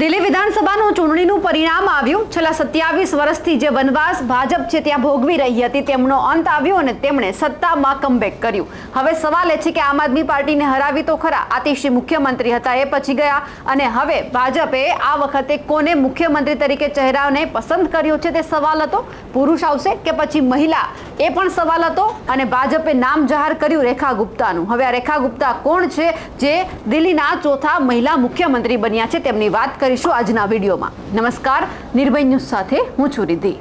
દિલ્હી વિધાનસભાનું ચૂંટણીનું પરિણામ આવ્યું. છેલ્લા સત્યાવીસ વર્ષથી જે વનવાસ ભાજપ છે ત્યાં ભોગવી રહી હતી, તેમનો અંત આવ્યો અને તેમણે સત્તામાં કમબેક કર્યું. હવે સવાલ એ છે કે આમ આદમી પાર્ટીને હરાવી તો ખરા? આતિશી મુખ્યમંત્રી હતા એ પછી ગયા અને હવે ભાજપે આ વખતે કોને મુખ્યમંત્રી તરીકે ચહેરાને પસંદ કર્યો છે તે સવાલ હતો? પુરુષ આવશે કે પછી મહિલા? એ પણ સવાલ હતો અને ભાજપે નામ જાહેર કર્યું રેખા ગુપ્તાનું. હવે આ રેખા ગુપ્તા કોણ છે જે દિલ્હીના ચોથા મહિલા મુખ્યમંત્રી બન્યા છે તેમની વાત કરીશું આજના વિડીયોમાં. નમસ્કાર, નિર્ભય ન્યૂઝ સાથે હું છું રિદ્ધિ.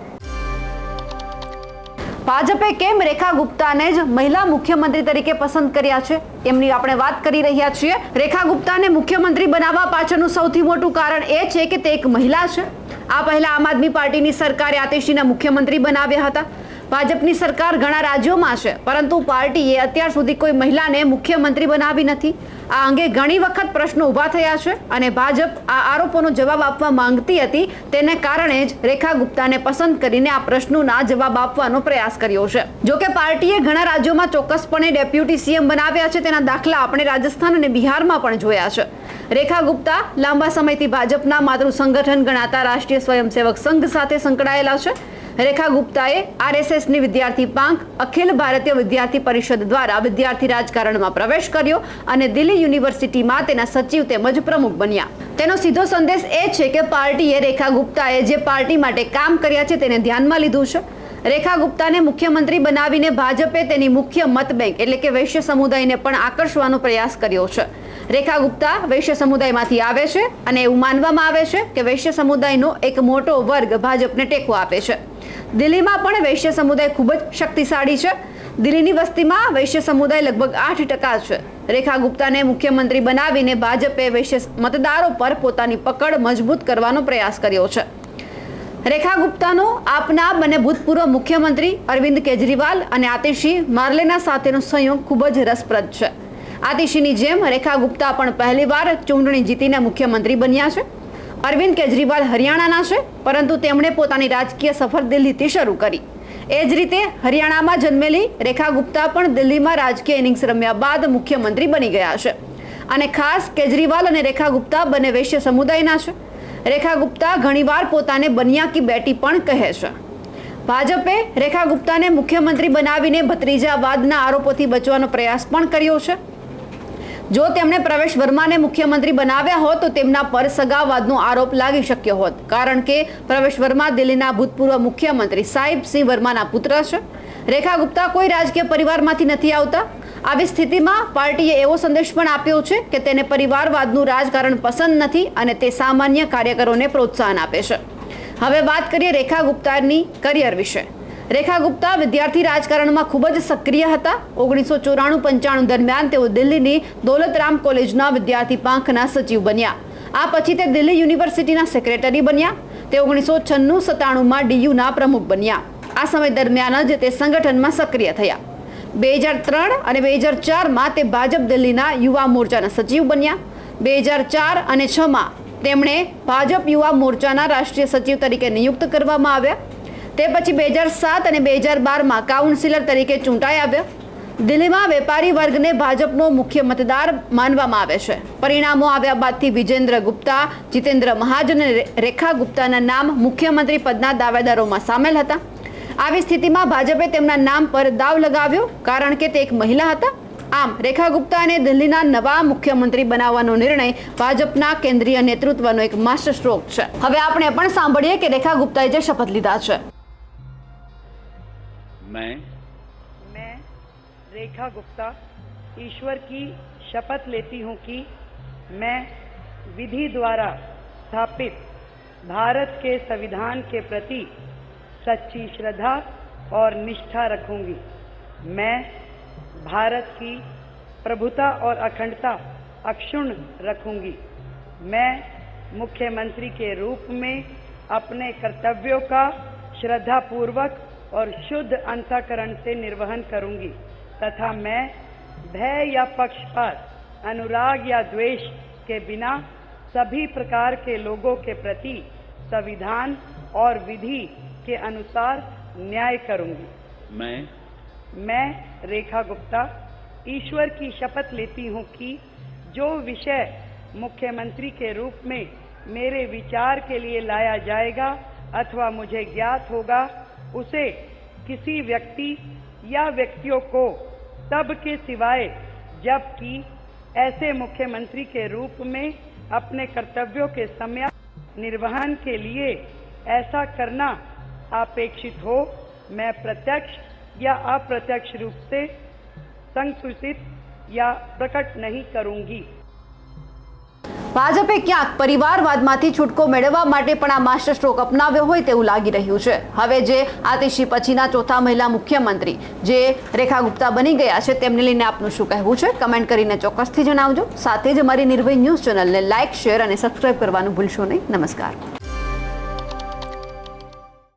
ભાજપે કેમ રેખા ગુપ્તાને જ મહિલા મુખ્યમંત્રી તરીકે પસંદ કર્યા છે? એમની આપણે વાત કરી રહ્યા છીએ. રેખા ગુપ્તાને મુખ્યમંત્રી બનાવવા પાછળનું સૌથી મોટું કારણ એ છે કે તે એક મહિલા છે. આ પહેલા આમ આદમી પાર્ટીની સરકારે આતિશીના મુખ્યમંત્રી બનાવ્યા હતા. ભાજપની સરકાર ઘણા રાજ્યોમાં છે, પરંતુ પાર્ટીએ અત્યાર સુધી કોઈ મહિલાને મુખ્યમંત્રી બનાવી નથી. આ અંગે ઘણી વખત પ્રશ્નો ઊભા થયા છે અને ભાજપ આ આરોપોનો જવાબ આપવા માંગતી હતી. તેને કારણે જ રેખા ગુપ્તાને પસંદ કરીને આ પ્રશ્નોના જવાબ આપવાનો પ્રયાસ કર્યો છે. જો કે પાર્ટીએ ઘણા રાજ્યોમાં ચોક્કસપણે ડેપ્યુટી સીએમ બનાવ્યા છે, તેના દાખલા આપણે રાજસ્થાન અને બિહારમાં પણ જોયા છે. રેખા ગુપ્તા લાંબા સમયથી ભાજપના માતૃ સંગઠન ગણાતા રાષ્ટ્રીય સ્વયંસેવક સંઘ સાથે સંકળાયેલા છે. રેખા ગુપ્તાએ આરએસએસની વિદ્યાર્થી પાંખ, અખિલ ભારતીય વિદ્યાર્થી પરિષદ દ્વારા વિદ્યાર્થી રાજકારણમાં પ્રવેશ કર્યો અને દિલ્હી યુનિવર્સિટીમાં તેના સચિવ તેમજ પ્રમુખ બન્યા. તેનો સીધો સંદેશ એ છે કે પાર્ટીએ રેખા ગુપ્તાએ જે પાર્ટી માટે કામ કર્યા છે તેને ધ્યાનમાં લીધું છે. રેખા ગુપ્તાને મુખ્યમંત્રી બનાવીને ભાજપે તેની મુખ્ય મત બેંક એટલે કે વૈશ્ય સમુદાયને પણ આકર્ષવાનો પ્રયાસ કર્યો છે. રેખા ગુપ્તા વૈશ્ય સમુદાયમાંથી આવે છે અને એવું માનવામાં આવે છે કે વૈશ્ય સમુદાયનો એક મોટો વર્ગ ભાજપને ટેકો આપે છે. દિલ્હીમાં પણ વૈશ્ય સમુદાય ખૂબ જ શક્તિશાળી છે. દિલ્હીની વસ્તીમાં વૈશ્ય સમુદાય લગભગ આઠ ટકા છે. રેખા ગુપ્તાને મુખ્યમંત્રી બનાવીને ભાજપે વૈશ્ય મતદારો પર પોતાની પકડ મજબૂત કરવાનો પ્રયાસ કર્યો છે. રેખા ગુપ્તાનો આપના અને ભૂતપૂર્વ મુખ્યમંત્રી અરવિંદ કેજરીવાલ અને આતિશી માર્લેના સાથેનો સંયોગ ખૂબ જ રસપ્રદ છે. આતિશીની જેમ રેખા ગુપ્તા પણ પહેલીવાર ચૂંટણી જીતીને મુખ્યમંત્રી બન્યા છે. અરવિંદ કેજરીવાલ હરિયાણાના છે, પરંતુ તેમણે પોતાની રાજકીય સફર દિલ્હીથી શરૂ કરી. એ જ રીતે હરિયાણામાં જન્મેલી રેખા ગુપ્તા પણ દિલ્હીમાં રાજકીય ઇનિંગ્સ રમ્યા બાદ મુખ્યમંત્રી બની ગયા છે. અને ખાસ કેજરીવાલ અને રેખા ગુપ્તા બંને વૈશ્ય સમુદાયના છે. રેખા ગુપ્તા ઘણીવાર પોતાને બનિયા કી બેટી પણ કહે છે. ભાજપે રેખા ગુપ્તાને મુખ્યમંત્રી બનાવીને ભત્રીજાવાદના આરોપોથી બચવાનો પ્રયાસ પણ કર્યો છે. જો તેમણે પ્રવેશ વર્માને મુખ્યમંત્રી બનાવ્યા હોત, તો તેમના પર સગાવાદનો આરોપ લાગી શક્યો હોત. કારણ કે પ્રવેશ વર્મા દિલ્હીના ભૂતપૂર્વ મુખ્યમંત્રી સાહિબ સિંહ વર્માના પુત્ર છે. રેખા ગુપ્તા કોઈ રાજકીય પરિવારમાંથી નથી આવતા. આવી સ્થિતિમાં પાર્ટીએ એવો સંદેશ પણ આપ્યો છે કે તેને પરિવારવાદનું રાજકારણ પસંદ નથી અને તે સામાન્ય કાર્યકરોને પ્રોત્સાહન આપે છે. હવે વાત કરીએ રેખા ગુપ્તાની કરિયર વિશે. રેખા ગુપ્તા વિદ્યાર્થી રાજકારણમાં ખૂબ જ સક્રિય હતા. ઓગણીસો ચોરાણું પંચાણું દરમિયાન તેઓ દિલ્હીની દોલતરામ કોલેજના વિદ્યાર્થી પાંખના સચિવ બન્યા. આ પછી તે દિલ્હી યુનિવર્સિટીના સેક્રેટરી બન્યા. તે ઓગણીસો છન્નું સત્તાણુંમાં ડીયુના પ્રમુખ બન્યા. આ સમય દરમિયાન જ તે સંગઠનમાં સક્રિય થયા. બે હજાર ત્રણ અને બે હજાર ચારમાં તે ભાજપ દિલ્હીના યુવા મોરચાના સચિવ બન્યા. બે હજાર ચાર અને છમાં તેમણે ભાજપ યુવા મોરચાના રાષ્ટ્રીય સચિવ તરીકે નિયુક્ત કરવામાં આવ્યા. તે પછી બે હજાર સાત અને બે હજાર બારમાં કાઉન્સિલર તરીકે ચૂંટાઈ આવ્યા. દિલ્હીમાં વેપારી વર્ગને ભાજપનો મુખ્ય મતદાર માનવામાં આવે છે. પરિણામો આવ્યા બાદથી વિજેન્દ્ર ગુપ્તા, જીતેન્દ્ર મહાજન અને રેખા ગુપ્તાના નામ મુખ્યમંત્રી પદના દાવેદારોમાં સામેલ હતા. આવી સ્થિતિમાં ભાજપે તેમના નામ પર દાવ લગાવ્યો, કારણ કે તે એક મહિલા હતા. આમ, રેખા ગુપ્તાને દિલ્હીના નવા મુખ્યમંત્રી બનાવવાનો નિર્ણય ભાજપના કેન્દ્રીય નેતૃત્વનો એક માસ્ટર સ્ટ્રોક છે. હવે આપણે પણ સાંભળીએ કે રેખા ગુપ્તાએ જે શપથ લીધા છે. मैं। मैं, रेखा गुप्ता, ईश्वर की शपथ लेती हूँ कि मैं विधि द्वारा स्थापित भारत के संविधान के प्रति सच्ची श्रद्धा और निष्ठा रखूँगी। मैं भारत की प्रभुता और अखंडता अक्षुण रखूँगी। मैं मुख्यमंत्री के रूप में अपने कर्तव्यों का श्रद्धापूर्वक और शुद्ध अंतकरण से निर्वहन करूँगी तथा मैं भय या पक्षपात अनुराग या द्वेष के बिना सभी प्रकार के लोगों के प्रति संविधान और विधि के अनुसार न्याय करूँगी। मैं? मैं रेखा गुप्ता ईश्वर की शपथ लेती हूँ कि जो विषय मुख्यमंत्री के रूप में मेरे विचार के लिए लाया जाएगा अथवा मुझे ज्ञात होगा उसे किसी व्यक्ति या व्यक्तियों को तब के सिवाय, जबकि ऐसे मुख्यमंत्री के रूप में अपने कर्तव्यों के समय निर्वहन के लिए ऐसा करना अपेक्षित हो, मैं प्रत्यक्ष या अप्रत्यक्ष रूप से संकुचित या प्रकट नहीं करूँगी। ભાજપે ક્યાંક પરિવારવાદમાંથી છૂટકો મેળવવા માટે પણ આ માસ્ટર સ્ટ્રોક અપનાવ્યો હોય તેવું લાગી રહ્યું છે. હવે જે આતિશી પછીના ચોથા મહિલા મુખ્યમંત્રી જે રેખા ગુપ્તા બની ગયા છે, તેમને લઈને આપનું શું કહેવું છે? કમેન્ટ કરીને ચોક્કસથી જણાવજો. સાથે જ અમારી નિર્ભય ન્યૂઝ ચેનલને લાઇક શેર અને સબસ્ક્રાઇબ કરવાનું ભૂલશો નહીં. નમસ્કાર.